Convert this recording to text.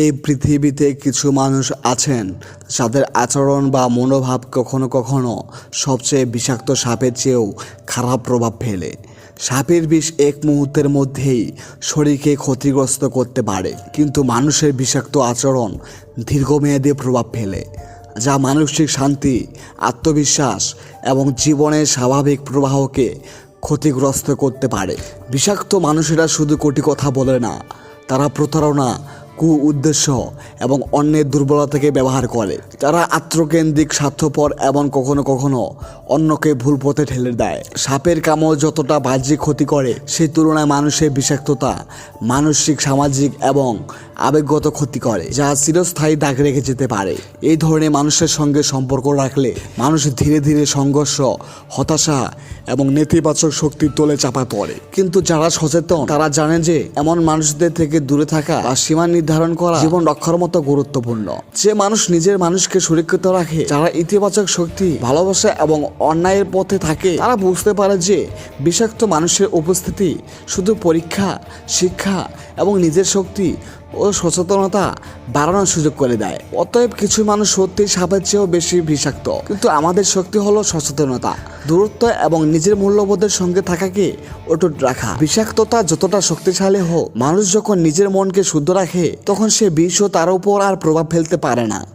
এই পৃথিবীতে কিছু মানুষ আছেন যাদের আচরণ বা মনোভাব কখনো কখনো সবচেয়ে বিষাক্ত সাপের চেয়েও খারাপ প্রভাব ফেলে। সাপের বিষ এক মুহূর্তের মধ্যেই শরীরকে ক্ষতিগ্রস্ত করতে পারে, কিন্তু মানুষের বিষাক্ত আচরণ দীর্ঘমেয়াদী প্রভাব ফেলে, যা মানসিক শান্তি, আত্মবিশ্বাস এবং জীবনের স্বাভাবিক প্রবাহকে ক্ষতিগ্রস্ত করতে পারে। বিষাক্ত মানুষেরা শুধু কোটি কথা বলে না, তারা প্রতারণা কু উদ্দেশ্য এবং অন্যের দুর্বলতাকে ব্যবহার করে। তারা আত্মকেন্দ্রিক, স্বার্থপর এবং কখনো কখনো অন্যকে ভুল পথে ঠেলে দেয়। সাপের কামড় যতটা বাহ্যিক ক্ষতি করে, সেই তুলনায় মানুষের বিষাক্ততা, মানসিক, সামাজিক এবং আবেগগত ক্ষতি করে, যা চিরস্থায়ী দাগ রেখে যেতে পারে। এই ধরনের মানুষের সঙ্গে সম্পর্ক রাখলে মানুষ ধীরে ধীরে সংঘর্ষ, হতাশা এবং নেতিবাচক শক্তির তোলে চাপা পড়ে। কিন্তু যারা সচেতন, তারা জানে যে, এমন মানুষদের থেকে দূরে থাকা বা সীমা নির্ধারণ করা জীবন রক্ষার মতো গুরুত্বপূর্ণ। যে মানুষ নিজের মানুষকে সুরক্ষিত রাখে যারা ইতিবাচক শক্তি ভালোবাসা এবং অন্যায়ের পথে থাকে তারা বুঝতে পারে যে বিষাক্ত মানুষের উপস্থিতি শুধু পরীক্ষা শিক্ষা এবং নিজের শক্তি ও সচেতনতা বাড়ানোর সুযোগ করে দেয়। অতএব কিছু মানুষ সত্যি সাপের চেয়েও বেশি বিষাক্ত। কিন্তু আমাদের শক্তি হলো সচেতনতা, দূরত্ব এবং নিজের মূল্যবোধের সঙ্গে থাকাকে অটুট রাখা। বিষাক্ততা যতটা শক্তিশালী হোক, মানুষ যখন নিজের মনকে শুদ্ধ রাখে, তখন সে বিষও তার উপর আর প্রভাব ফেলতে পারে না।